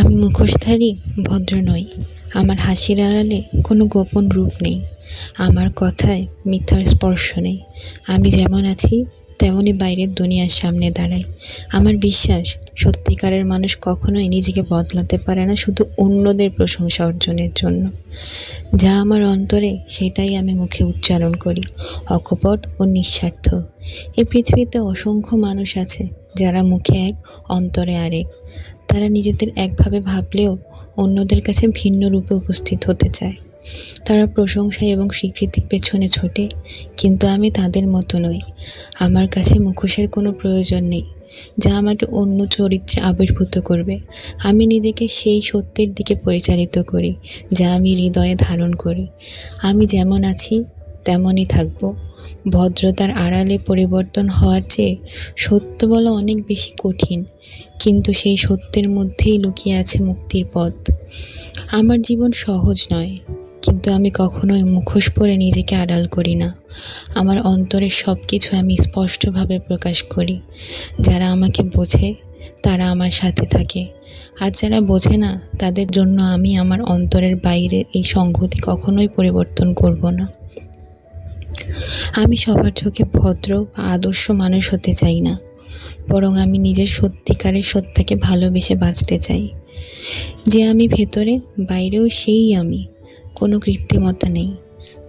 আমি মুখোশধারী, ভদ্র নই। আমার হাসির আড়ালে কোনো গোপন রূপ নেই। আমার কথায় মিথ্যার স্পর্শ নেই। আমি যেমন আছি তেমনই বাইরের দুনিয়ার সামনে দাঁড়াই। আমার বিশ্বাস, সত্যিকারের মানুষ কখনোই নিজেকে বদলাতে পারে না শুধু অন্যদের প্রশংসা অর্জনের জন্য। যা আমার অন্তরে, সেটাই আমি মুখে উচ্চারণ করি, অকপট ও নিঃস্বার্থ। এই পৃথিবীতে অসংখ্য মানুষ আছে যারা মুখে এক, অন্তরে আরেক। তারা নিজেদের একভাবে ভাবলেও অন্যদের কাছে ভিন্ন রূপে উপস্থিত হতে চায়। তারা প্রশংসা এবং স্বীকৃতির পেছনে ছোটে, কিন্তু আমি তাদের মতো নই। আমার কাছে মুখোশের কোনো প্রয়োজন নেই, যা আমাকে অন্য চরিত্রে আবির্ভূত করবে। আমি নিজেকে সেই সত্যের দিকে পরিচালিত করি, যা আমি হৃদয়ে ধারণ করি। আমি যেমন আছি, তেমনই থাকব। ভদ্রতার আড়ালে পরিবর্তন হওয়ার চেয়ে সত্য বলা অনেক বেশি কঠিন। কিন্তু সেই সত্যের মধ্যেই লুকিয়ে আছে মুক্তির পথ। আমার জীবন সহজ নয়, কিন্তু আমি কখনোই মুখোশ পরে নিজেকে আড়াল করি না। আমার অন্তরের সব কিছু আমি স্পষ্টভাবে প্রকাশ করি। যারা আমাকে বোঝে, তারা আমার সাথে থাকে। আর যারা বোঝে না, তাদের জন্য আমি আমার অন্তরের বাইরের এই সংহতি কখনোই পরিবর্তন করব না। আমি সবার চোখে ভদ্র বা আদর্শ মানুষ হতে চাই না। বরং আমি নিজের সত্যিকারের সত্যাকে ভালোবেসে বাঁচতে চাই। যে আমি ভেতরে, বাইরেও সেই আমি। কোনো কৃত্রিমতা নেই।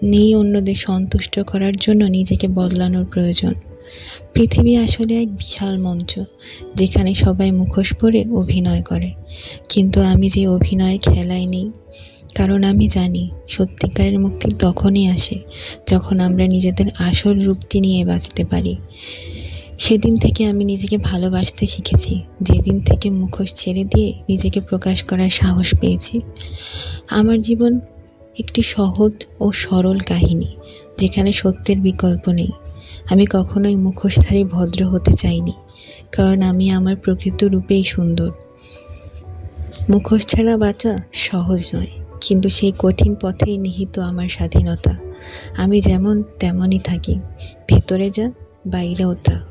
নেই অন্যদের সন্তুষ্ট করার জন্য নিজেকে বদলানোর প্রয়োজন। পৃথিবী আসলে এক বিশাল মঞ্চ, যেখানে সবাই মুখোশ পরে অভিনয় করে। কিন্তু আমি যে অভিনয়ের খেলায় নেই কারণ আমি জানি, সত্যিকারের মুক্তি তখনই আসে যখন আমরা নিজেদের আসল রূপটি নিয়ে বাঁচতে পারি। সেদিন থেকে আমি নিজেকে ভালোবাসতে শিখেছি। যেদিন থেকে মুখোশ ছেড়ে দিয়ে নিজেকে প্রকাশ করার সাহস পেয়েছি। আমার জীবন একটি সহজ ও সরল কাহিনী, যেখানে সত্যের বিকল্প নেই। আমি কখনোই মুখোশধারী ভদ্র হতে চাইনি, কারণ আমি আমার প্রকৃত রূপেই সুন্দর। মুখোশ ছাড়া বাঁচা সহজ নয়। কিন্তু সেই কঠিন পথেই নিহিত আমার স্বাধীনতা। আমি যেমন তেমনই থাকি। ভেতরে যা, বাইরেও তা।